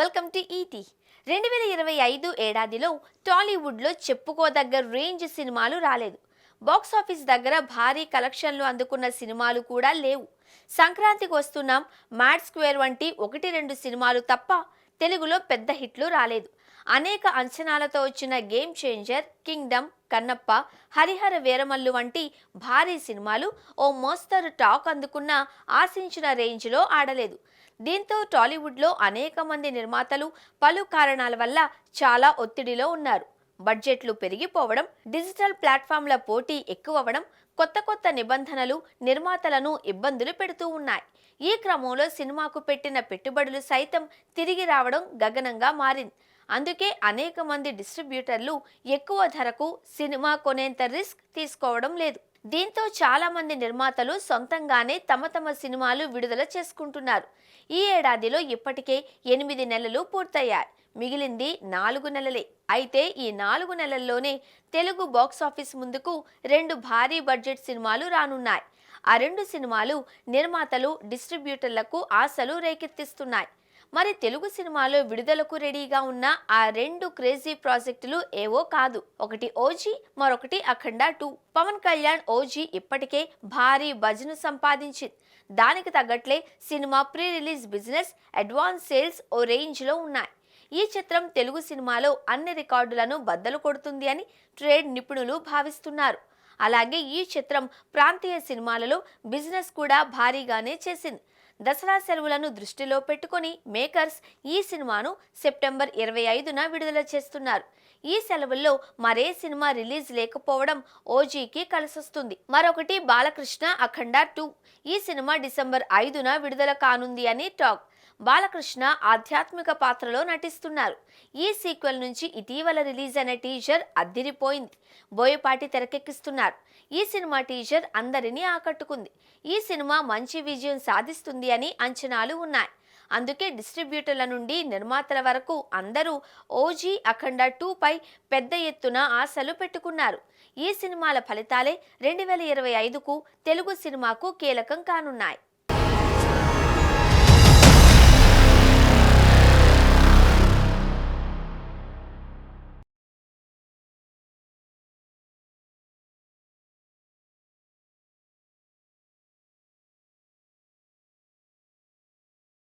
Welcome to ఈటీ రెండు వేల ఇరవై ఐదు ఏడాదిలో టాలీవుడ్లో చెప్పుకోదగ్గ రేంజ్ సినిమాలు రాలేదు. బాక్స్ ఆఫీస్ దగ్గర భారీ కలెక్షన్లు అందుకున్న సినిమాలు కూడా లేవు. సంక్రాంతికి వస్తున్నాం మ్యాడ్ స్క్వేర్ వంటి ఒకటి రెండు సినిమాలు తప్ప తెలుగులో పెద్ద హిట్లు రాలేదు. అనేక అంచనాలతో వచ్చిన game changer kingdom Kannappa Harihara Veeramallu వంటి భారీ సినిమాలు ఓ మోస్తరు టాక్ అందుకున్న ఆశించిన రేంజ్లో ఆడలేదు. దీంతో టాలీవుడ్లో అనేక మంది నిర్మాతలు పలు కారణాల వల్ల చాలా ఒత్తిడిలో ఉన్నారు. బడ్జెట్లు పెరిగిపోవడం డిజిటల్ ప్లాట్ఫామ్ల పోటీ ఎక్కువవడం కొత్త కొత్త నిబంధనలు నిర్మాతలను ఇబ్బందులు పెడుతూ ఉన్నాయి. ఈ క్రమంలో సినిమాకు పెట్టిన పెట్టుబడులు సైతం తిరిగి రావడం గగనంగా మారింది. అందుకే అనేక మంది డిస్ట్రిబ్యూటర్లు ఎక్కువ ధరకు సినిమా కొనేంత రిస్క్ తీసుకోవడం లేదు. దీంతో చాలా మంది నిర్మాతలు సొంతంగానే తమ తమ సినిమాలు విడుదల చేసుకుంటున్నారు. ఈ ఏడాదిలో ఇప్పటికే ఎనిమిది నెలలు పూర్తయ్యాయి. మిగిలింది నాలుగు నెలలే. అయితే ఈ నాలుగు నెలల్లోనే తెలుగు బాక్స్ ఆఫీస్ ముందుకు రెండు భారీ బడ్జెట్ సినిమాలు రానున్నాయి. ఆ రెండు సినిమాలు నిర్మాతలు డిస్ట్రిబ్యూటర్లకు ఆశలు రేకెత్తిస్తున్నాయి. మరి తెలుగు సినిమాలో విడుదలకు రెడీగా ఉన్న ఆ రెండు క్రేజీ ప్రాజెక్టులు ఏవో కాదు. ఒకటి ఓజీ మరొకటి అఖండ టూ. పవన్ కళ్యాణ్ ఓజీ ఇప్పటికే భారీ బజ్ను సంపాదించింది. దానికి తగ్గట్లే cinema pre release business advance sales ఓ రేంజ్లో ఉన్నాయి. ఈ చిత్రం తెలుగు సినిమాలో అన్ని రికార్డులను బద్దలు కొడుతుంది అని ట్రేడ్ నిపుణులు భావిస్తున్నారు. అలాగే ఈ చిత్రం ప్రాంతీయ సినిమాలలో బిజినెస్ కూడా భారీగానే చేసింది. దసరా సెలవులను దృష్టిలో పెట్టుకుని మేకర్స్ ఈ సినిమాను సెప్టెంబర్ ఇరవై ఐదున విడుదల చేస్తున్నారు. ఈ సెలవుల్లో మరే సినిమా రిలీజ్ లేకపోవడం ఓజీకి కలిసొస్తుంది. మరొకటి బాలకృష్ణ అఖండ టూ. ఈ సినిమా డిసెంబర్ ఐదున విడుదల కానుంది అని టాక్. బాలకృష్ణ ఆధ్యాత్మిక పాత్రలో నటిస్తున్నారు. ఈ సీక్వెల్ నుంచి ఇటీవల రిలీజ్ అయిన టీజర్ అద్దిరిపోయింది. బోయపాటి తెరకెక్కిస్తున్నారు. ఈ సినిమా టీజర్ అందరినీ ఆకట్టుకుంది. ఈ సినిమా మంచి విజయం సాధిస్తుంది అని అంచనాలు ఉన్నాయి. అందుకే డిస్ట్రిబ్యూటర్ల నుండి నిర్మాతల వరకు అందరూ ఓజీ అఖండ టూ పై పెద్ద ఎత్తున ఆశలు పెట్టుకున్నారు. ఈ సినిమాల ఫలితాలే రెండు వేల ఇరవై ఐదుకు తెలుగు సినిమాకు కీలకం కానున్నాయి.